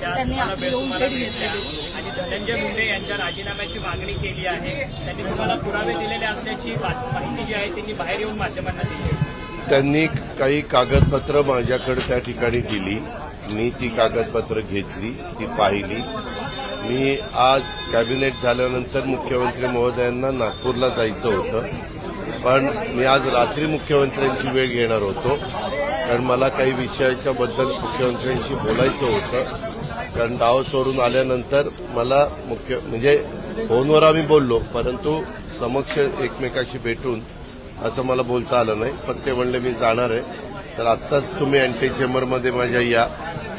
त्या त्यांनी आपली येऊन भेट आणि धनंजय मुंडे यांच्या राजीनाम्याची मागणी केली आहे. त्यांनी तुम्हाला पुरावे दिलेले असल्याची माहिती जी आहे त्यांनी बाहेर येऊन माध्यमांना दिली. त्यांनी काही कागदपत्र माझ्याकडे त्या ठिकाणी दिली. मी ती कागदपत्र घेतली ती पाहिली. मी आज कॅबिनेट झाल्यानंतर मुख्यमंत्री महोदयांना नागपूरला जायचं होतं. पण मी आज रात्री मुख्यमंत्र्यांची वेळ घेणार होतो. कारण मला काही विषयाच्या बद्दल मुख्यमंत्र्यांशी बोलायचं होतं. कारण डाव सोडून आल्यानंतर मला मुख्य म्हणजे फोनवर आम्ही बोललो परंतु समक्ष एकमेकाशी भेटून असं मला बोलता आलं नाही. पण ते म्हणले मी जाणार आहे. तर आत्ताच तुम्ही अँटी चेंबरमध्ये माझ्या या.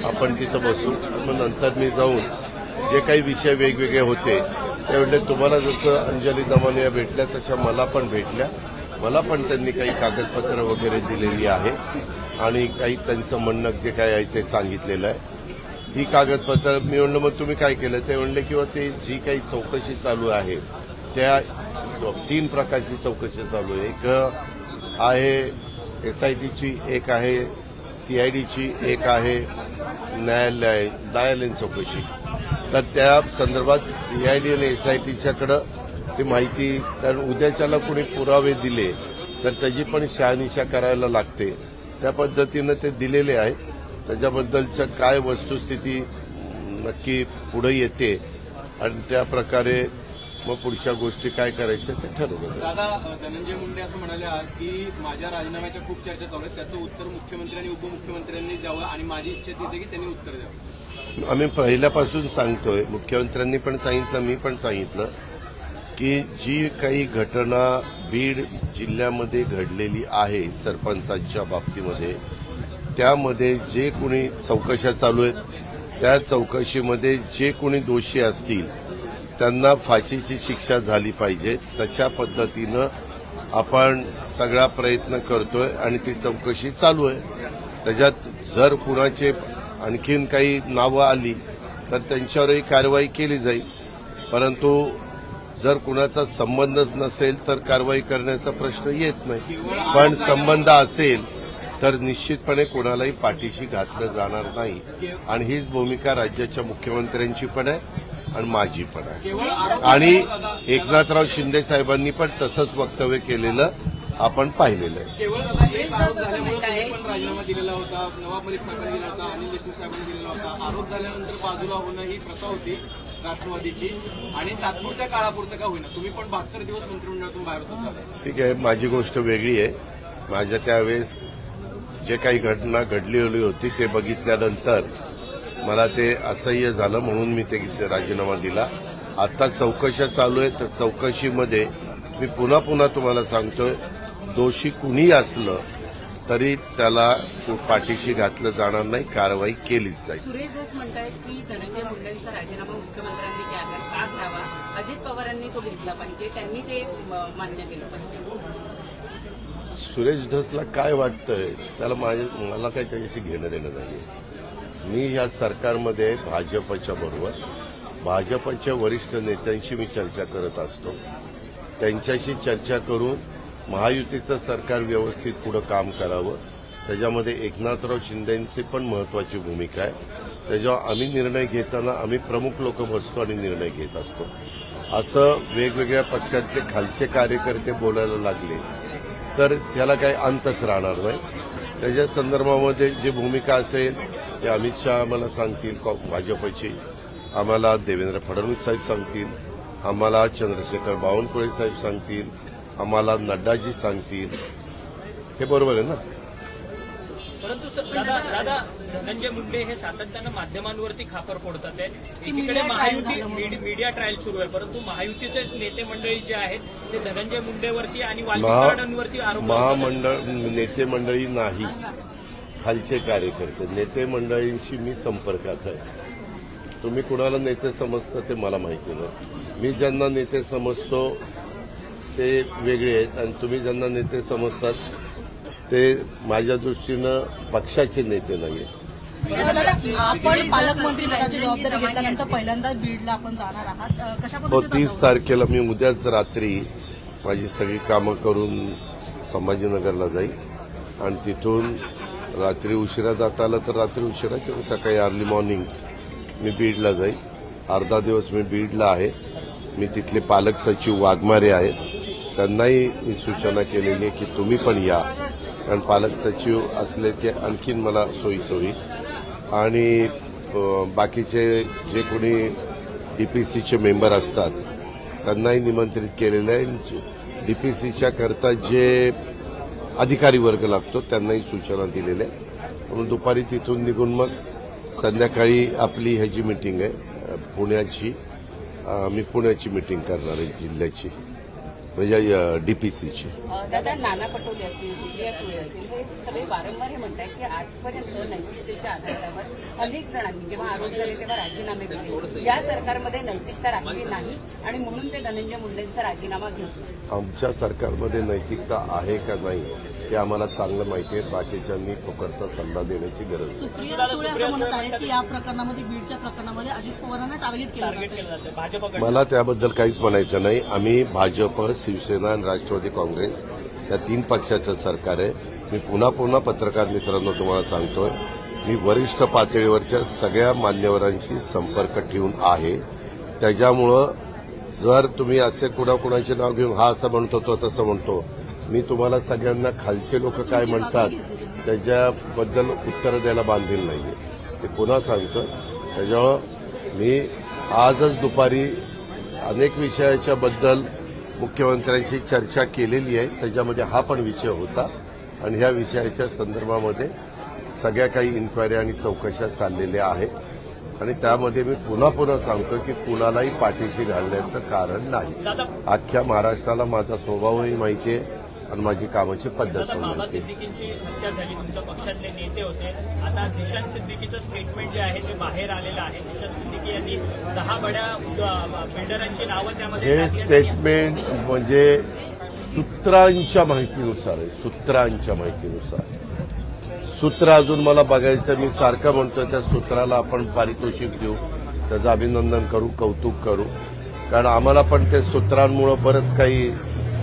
आपण तिथं बसू. मग नंतर मी जाऊन जे काही विषय वेगवेगळे होते ते तुम्हाला जसं अंजली दमानिया भेटल्या तशा मला पण भेटल्या. मला पण त्यांनी काही कागदपत्र वगैरे दिलेली आहे. आणि काही त्यांचं म्हणणं जे काय आहे ते सांगितलेलं आहे. ती कागदपत्र मी म्हणलं मग तुम्ही काय केलं? ते म्हणले किंवा हो, ते जी काही चौकशी चालू आहे त्या तीन प्रकारची चौकशी चालू आहे. एक आहे एस आय टीची एक आहे सी आय डीची एक आहे न्यायालय न्यायालयीन चौकशी. तर त्या संदर्भात सी आय डी आणि एस आय टीच्याकडं ती माहिती कारण उद्याच्याला कोणी पुरावे दिले तर त्याची पण शहानिशा करायला लागते. त्या पद्धतीनं ते दिलेले आहेत. त्याच्याबद्दलच्या काय वस्तुस्थिती नक्की पुढे येते आणि त्या प्रकारे मग पुढच्या गोष्टी काय करायच्या ते ठरवलं. दादा धनंजय मुंडे असं म्हणाले आज की माझ्या राजीनाम्याच्या खूप चर्चा चालू आहेत त्याचं उत्तर मुख्यमंत्री आणि उपमुख्यमंत्र्यांनीच द्यावं आणि माझी इच्छा तीच आहे की त्यांनी उत्तर द्यावं आम्ही पहिल्यापासून सांगतोय मुख्यमंत्र्यांनी पण सांगितलं मी पण सांगितलं की जी काही घटना बीड जिल्ह्यामध्ये घडलेली आहे सरपंचांच्या बाबतीमध्ये त्यामध्ये जे कोणी चौकशा चालू आहेत त्या चौकशीमध्ये जे कोणी दोषी असतील त्यांना फाशीची शिक्षा झाली पाहिजे. तशा पद्धतीनं आपण सगळा प्रयत्न करतोय आणि ती चौकशी चालू आहे. त्याच्यात जर कुणाचे आणखीन काही नावं आली तर त्यांच्यावरही कारवाई केली जाईल. परंतु जर कुणाचा संबंधच नसेल तर कारवाई करण्याचा प्रश्न येत नाही. पण संबंध असेल तर निश्चितपणे कोणालाही पाठीशी घातलं जाणार नाही. आणि हीच भूमिका राज्याच्या मुख्यमंत्र्यांची पण आहे आणि माझी पण आहे. आणि एकनाथराव शिंदे साहेबांनी पण तसंच वक्तव्य केलेलं आपण पाहिलेलं आहे. राष्ट्रवादीची. आणि तात्पुरत्या काळापुरतं का होईना? तुम्ही पण बहात्तर दिवस मंत्रिमंडळातून बाहेर होता ठीक आहे माझी गोष्ट वेगळी आहे. माझ्या त्यावेळेस जे काही घटना घडलेली होती ते बघितल्यानंतर मला ते असह्य झालं म्हणून मी ते राजीनामा दिला. आता चौकशा चालू आहे तर चौकशीमध्ये मी पुन्हा पुन्हा तुम्हाला सांगतोय दोषी कुणी असलं तरी त्याला पाठीशी घातलं जाणार नाही कारवाई केलीच जाईल. सुरेश धस म्हणतायत की धनंजय मुंडेंचा राजीनामा मुख्यमंत्र्यांनी घ्यावा का घ्यावा अजित पवारांनी तो घेतला पाहिजे. त्यांनी ते मान्य केलं पाहिजे. सुरेश धसला काय वाटतंय त्याला माझ्या मला काही त्याच्याशी घेणं देणं नाही मी ह्या सरकारमध्ये भाजपच्या बरोबर भाजपच्या वरिष्ठ नेत्यांशी मी चर्चा करत असतो. त्यांच्याशी चर्चा करून महायुतीचं सरकार व्यवस्थित पुढं काम करावं. त्याच्यामध्ये एकनाथराव शिंदेंची पण महत्वाची भूमिका आहे. त्याच्यावर आम्ही निर्णय घेताना आम्ही प्रमुख लोक बसतो आणि निर्णय घेत असतो. असं वेगवेगळ्या पक्षातले खालचे कार्यकर्ते बोलायला लागले. तर त्याला काही अंतच राहणार नाही. त्याच्या संदर्भामध्ये जी भूमिका असेल ते अमित शहा आम्हाला सांगतील कॉ- भाजपची. आम्हाला देवेंद्र फडणवीस साहेब सांगतील. आम्हाला चंद्रशेखर बावनकुळे साहेब सांगतील. आम्हाला नड्डाजी सांगतील. हे बरोबर आहे ना? परंतु दादा दादा धनंजय मुंडे हे सातत्यानं माध्यमांवरती खापर फोडतात आहे एकीकडे महायुती मीडिया ट्रायल सुरू आहे परंतु महायुतीचेच नेते मंडळी जे आहेत ते धनंजय मुंडेवरती आणि वाल्मिकांवरती आरोप. महामंडळ नेते मंडळी नाही. खालचे कार्यकर्ते नेते मंडळींशी मी संपर्कात आहे. तुम्ही कुणाला नेते समजता ते मला माहिती नाही. मी ज्यांना नेते समजतो ते वेगळे आहेत. आणि तुम्ही ज्यांना नेते समजतात ते माझ्या दृष्टीनं पक्षाचे नेते नाही आपण पालकमंत्री पदाची जबाबदारी घेतल्यानंतर पहिल्यांदा बीडला आपण जाणार आहात. कशा हो पद्धतीने तीस? तारखेला मी उद्याच रात्री माझी सगळी कामं करून संभाजीनगरला जाईल आणि तिथून रात्री उशिरा जाता आलं तर रात्री उशिरा किंवा सकाळी अर्ली मॉर्निंग मी बीडला जाईल अर्धा दिवस मी बीडला आहे. मी तिथले पालक सचिव वाघमारे आहेत. त्यांनाही मी सूचना केलेली आहे की तुम्ही पण या. कारण पालक सचिव असले की आणखीन मला सोयीचं होईल आणि बाकीचे जे कोणी डी पी सीचे मेंबर असतात त्यांनाही निमंत्रित केलेलं आहे. डी पी सीच्या करता जे अधिकारी वर्ग लागतो त्यांनाही सूचना दिलेल्या आहेत. म्हणून दुपारी तिथून निघून मग संध्याकाळी आपली ह्याची मीटिंग आहे पुण्याची. मी पुण्याची मीटिंग करणार आहे जिल्ह्याची. म्हणजे डी पी सीची अं, दादा नाना पटोले असतील सुप्रिया सुळे असतील हे सगळे वारंवार हे म्हणतात की आजपर्यंत नैतिकतेच्या आधारावर अनेक जणांनी जेव्हा आरोप झाले तेव्हा राजीनामे दिले. या सरकारमध्ये नैतिकता राखली नाही आणि म्हणून ते धनंजय मुंडेंचा राजीनामा घेतला आमच्या सरकारमध्ये नैतिकता आहे का नाही ते आम्हाला चांगलं माहिती आहे. बाकीच्यांनी फुकटचा सल्ला देण्याची गरज नाही. सुप्रिया सुळे असं म्हणत आहेत की या प्रकरणामध्ये बीडच्या प्रकरणामध्ये अजित पवारांना टार्गेट केलं टार्गेट जातं केलं जातं भाजपकडे मला त्याबद्दल काहीच म्हणायचं नाही. आम्ही भाजप शिवसेना आणि राष्ट्रवादी काँग्रेस या तीन पक्षाचं सरकार आहे. मी पुन्हा पुन्हा पत्रकार मित्रांनो तुम्हाला सांगतोय मी वरिष्ठ पातळीवरच्या सगळ्या मान्यवरांशी संपर्क ठेवून आहे. त्याच्यामुळं जर तुम्ही असे कुणाकुणाचे नाव घेऊन हा असं म्हणतो तो तसं म्हणतो मी तुम्हाला सगळ्यांना खालचे लोक काय म्हणतात त्याच्याबद्दल उत्तर द्यायला बांधील नाहीये. मी पुन्हा सांगतो त्याच्यामुळं मी आजच दुपारी अनेक विषयाच्या बद्दल मुख्यमंत्र्यांशी चर्चा केलेली आहे. त्याच्यामध्ये हा पण विषय होता आणि ह्या विषयाच्या संदर्भामध्ये सगळ्या काही इन्क्वायरी आणि चौकशा चाललेल्या आहेत. आणि त्यामध्ये मी पुन्हा पुन्हा सांगतो की कुणालाही पाठीशी घालण्याचं कारण नाही. अख्ख्या महाराष्ट्राला माझा स्वभावही माहिती आहे. आणि माझी कामाची पद्धत बाबा सिद्दीकींची हत्या झाली तुमच्या पक्षातले नेते होते. आता झिशान सिद्दीकीचं स्टेटमेंट जे आहे ते बाहेर आलेलं आहे झिशान सिद्दीकी यांनी दहा बड्या बिल्डरांची नावं त्यामध्ये हे स्टेटमेंट म्हणजे सूत्रांच्या माहितीनुसार आहे सूत्रांच्या माहितीनुसार. सूत्र अजून मला बघायचं मी सारखं म्हणतोय त्या सूत्राला आपण पारितोषिक देऊ. त्याचं अभिनंदन करू कौतुक करू. कारण आम्हाला पण ते सूत्रांमुळं बरंच काही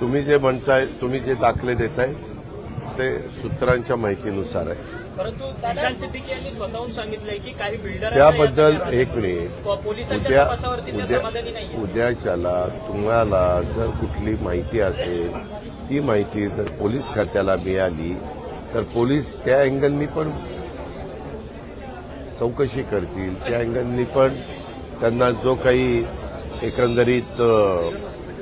तुम्ही जे म्हणताय तुम्ही जे दाखले देताय ते सूत्रांच्या माहितीनुसार आहे. परंतु झिशान सिद्दीकी यांनी स्वतःहून सांगितलंय की काही बिल्डर त्याबद्दल एक मिनिट पोलिसांच्या उद्या उद्या उद्याच्याला तुम्हाला जर कुठली माहिती असेल ती माहिती जर पोलीस खात्याला मिळाली तर पोलीस त्या अँगलनी पण चौकशी करतील. त्या अँगलनी पण त्यांना जो काही एकंदरीत